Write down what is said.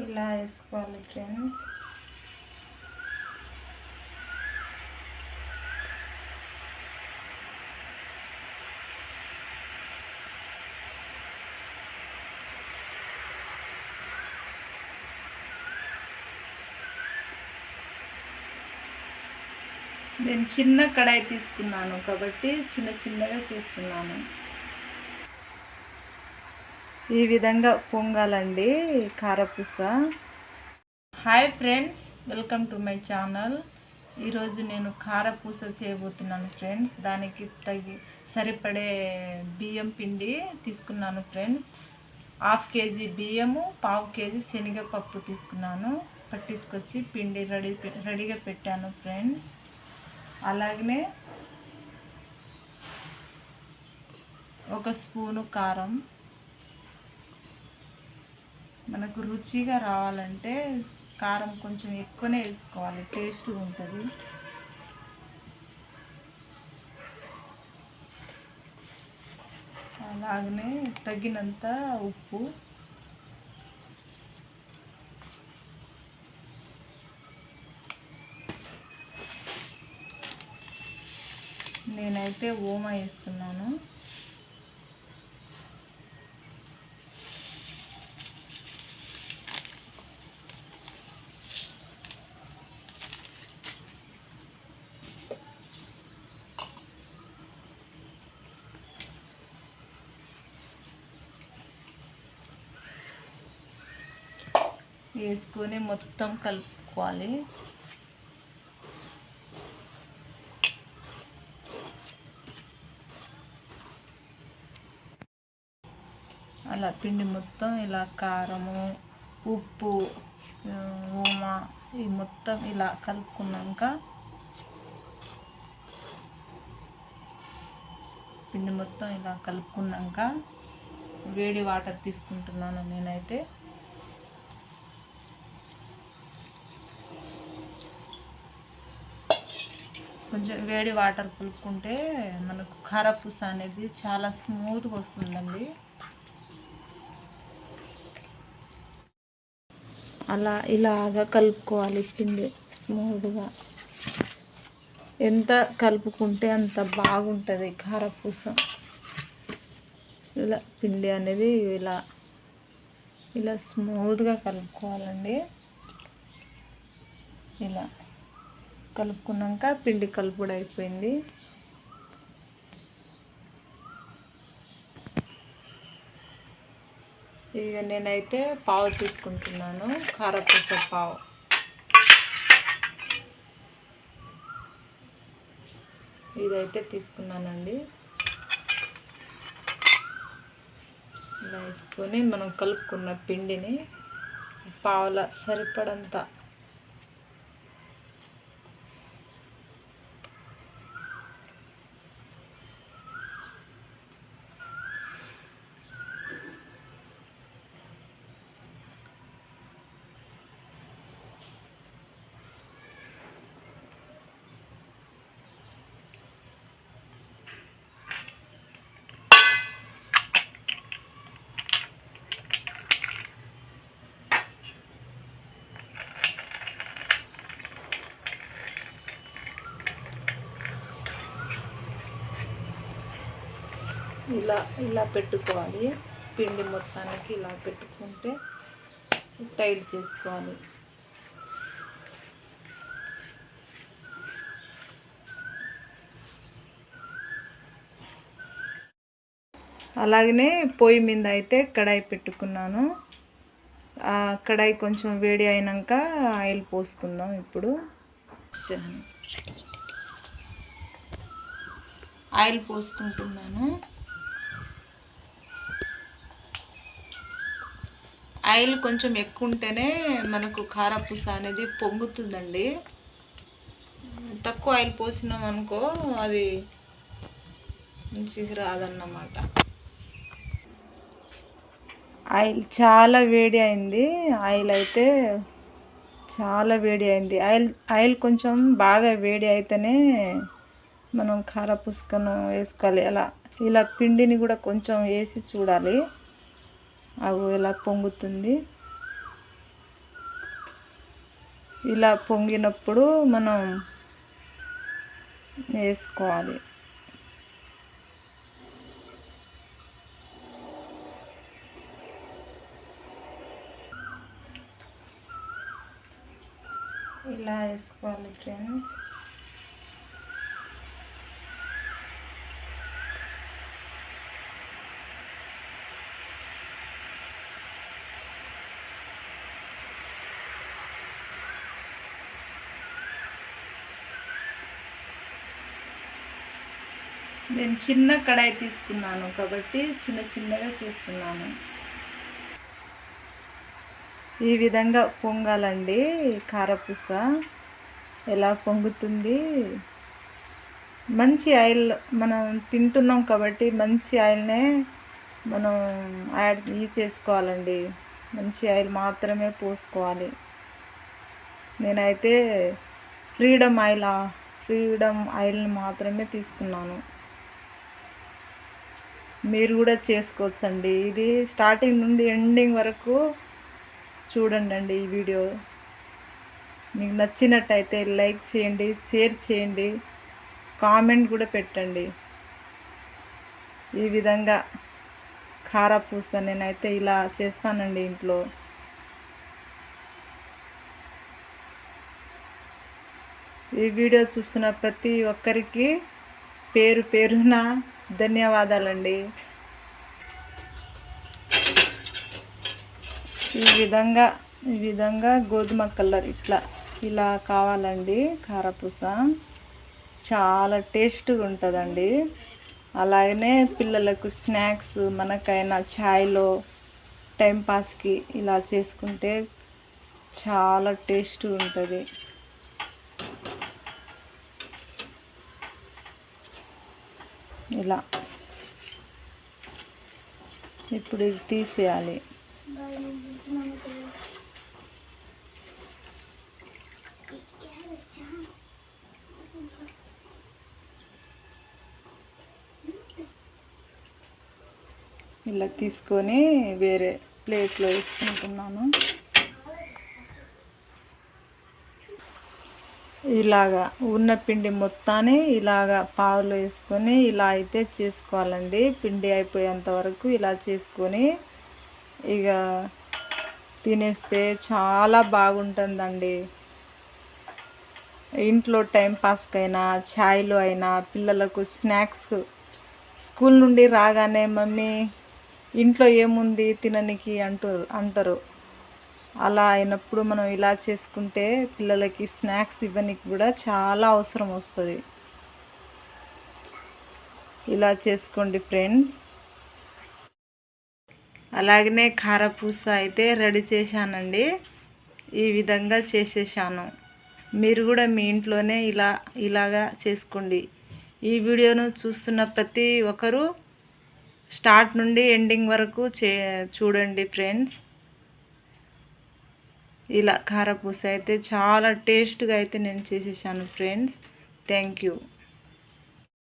ఇలా వేసుకోవాలి ఫ్రెండ్స్. నేను చిన్న కడాయి తీసుకున్నాను కాబట్టి చిన్న చిన్నగా చేస్తున్నాను. ఈ విధంగా పొంగాలండి కారపూస. Hi friends welcome to my channel. ఈరోజు నేను కారపూస చేయబోతున్నాను ఫ్రెండ్స్. దానికి తగి సరిపడే బియ్యం పిండి తీసుకున్నాను ఫ్రెండ్స్. హాఫ్ కేజీ బియ్యము పావు కేజీ శనగపప్పు తీసుకున్నాను. పట్టించుకొచ్చి పిండి రెడీ రెడీగా పెట్టాను ఫ్రెండ్స్. అలాగనే ఒక స్పూను కారం. మనకు రుచిగా రావాలంటే కారం కొంచెం ఎక్కువనే వేసుకోవాలి టేస్ట్గా ఉంటుంది. అలాగనే తగినంత ఉప్పు. నేనైతే ఓమా వేస్తున్నాను. వేసుకొని మొత్తం కలుపుకోవాలి. అలా పిండి మొత్తం ఇలా కారము ఉప్పు ఓమా ఈ మొత్తం ఇలా కలుపుకున్నాక పిండి మొత్తం ఇలా కలుపుకున్నాక వేడి వాటర్ తీసుకుంటున్నాను నేనైతే. కొంచెం వేడి వాటర్ కలుపుకుంటే మనకు కారపూస అనేది చాలా స్మూత్గా వస్తుందండి. అలా ఇలాగా కలుపుకోవాలి పిండి స్మూత్గా. ఎంత కలుపుకుంటే అంత బాగుంటుంది కారపూస ఇలా పిండి అనేది ఇలా ఇలా స్మూత్గా కలుపుకోవాలండి. ఇలా. కలుపుకున్నాక పిండి కలుపుడు అయిపోయింది ఇక నేనైతే పావు తీసుకుంటున్నాను కారపూస పావు. ఇదైతే తీసుకున్నానండి. ఇలా వేసుకొని మనం కలుపుకున్న పిండిని పావుల సరిపడంత ఇలా ఇలా పెట్టుకోవాలి. పిండి మొత్తానికి ఇలా పెట్టుకుంటే టైట్ చేసుకోవాలి. అలాగనే పొయ్యి మీద అయితే కడాయి పెట్టుకున్నాను. కడాయి కొంచెం వేడి అయినాక ఆయిల్ పోసుకుందాం ఇప్పుడు. ఆయిల్ పోసుకుంటున్నాను. ఆయిల్ కొంచెం ఎక్కువ ఉంటేనే మనకు కారపూస అనేది పొంగుతుందండి. తక్కువ ఆయిల్ పోసినాం అనుకో అది మంచిగా రాదన్నమాట. ఆయిల్ చాలా వేడి అయింది. ఆయిల్ అయితే చాలా వేడి అయింది. ఆయిల్ ఆయిల్ కొంచెం బాగా వేడి అయితేనే మనం కారపుసుకను వేసుకోవాలి. అలా ఇలా పిండిని కూడా కొంచెం వేసి చూడాలి. అవి ఇలా పొంగుతుంది. ఇలా పొంగినప్పుడు మనం వేసుకోవాలి. ఇలా వేసుకోవాలి ఫ్రెండ్స్. నేను చిన్న కడాయి తీసుకున్నాను కాబట్టి చిన్న చిన్నగా చేస్తున్నాను. ఈ విధంగా పొంగాలండి కారపూస. ఎలా పొంగుతుంది? మంచి ఆయిల్ మనం తింటున్నాం కాబట్టి మంచి ఆయిల్నే మనం యాడ్ ఈ చేసుకోవాలండి. మంచి ఆయిల్ మాత్రమే పోసుకోవాలి. నేనైతే ఫ్రీడమ్ ఆయిల్ ఫ్రీడమ్ ఆయిల్ని మాత్రమే తీసుకున్నాను. మీరు కూడా చేసుకోవచ్చండి. ఇది స్టార్టింగ్ నుండి ఎండింగ్ వరకు చూడండి అండి ఈ వీడియో. మీకు నచ్చినట్టయితే లైక్ చేయండి షేర్ చేయండి కామెంట్ కూడా పెట్టండి. ఈ విధంగా కారపూస నేనైతే ఇలా చేస్తానండి ఇంట్లో. ఈ వీడియో చూస్తున్న ప్రతి ఒక్కరికి పేరు పేరున ధన్యవాదాలండి. ఈ విధంగా ఈ విధంగా గోధుమ కలర్ ఇట్లా ఇలా కావాలండి కారపూస. చాలా టేస్ట్గా ఉంటుందండి. అలాగనే పిల్లలకు స్నాక్స్ మనకైనా ఛాయ్లో టైంపాస్కి ఇలా చేసుకుంటే చాలా టేస్ట్ ఉంటుంది. ఇలా. ఇప్పుడు ఇది తీసేయాలి. ఇలా తీసుకొని వేరే ప్లేట్లో వేసుకుంటున్నాను. ఇలాగా ఉన్న పిండి మొత్తాన్ని ఇలాగా పావులు వేసుకొని ఇలా అయితే చేసుకోవాలండి. పిండి అయిపోయేంత వరకు ఇలా చేసుకొని ఇక తినేస్తే చాలా బాగుంటుందండి. ఇంట్లో టైంపాస్కైనా ఛాయ్లు అయినా పిల్లలకు స్నాక్స్ స్కూల్ నుండి రాగానే మమ్మీ ఇంట్లో ఏముంది తిననికి అంటారు అంటారు. అలా అయినప్పుడు మనం ఇలా చేసుకుంటే పిల్లలకి స్నాక్స్ ఇవ్వనికి కూడా చాలా అవసరం వస్తుంది. ఇలా చేసుకోండి ఫ్రెండ్స్. అలాగనే కారపూస అయితే రెడీ చేశానండి. ఈ విధంగా చేసేసాను. మీరు కూడా మీ ఇంట్లోనే ఇలా ఇలాగా చేసుకోండి. ఈ వీడియోను చూస్తున్న ప్రతి ఒక్కరూ స్టార్ట్ నుండి ఎండింగ్ వరకు చే చూడండి ఫ్రెండ్స్. ఇలా కారపూస అయితే చాలా టేస్ట్గా అయితే నేను చేసేసాను ఫ్రెండ్స్. Thank you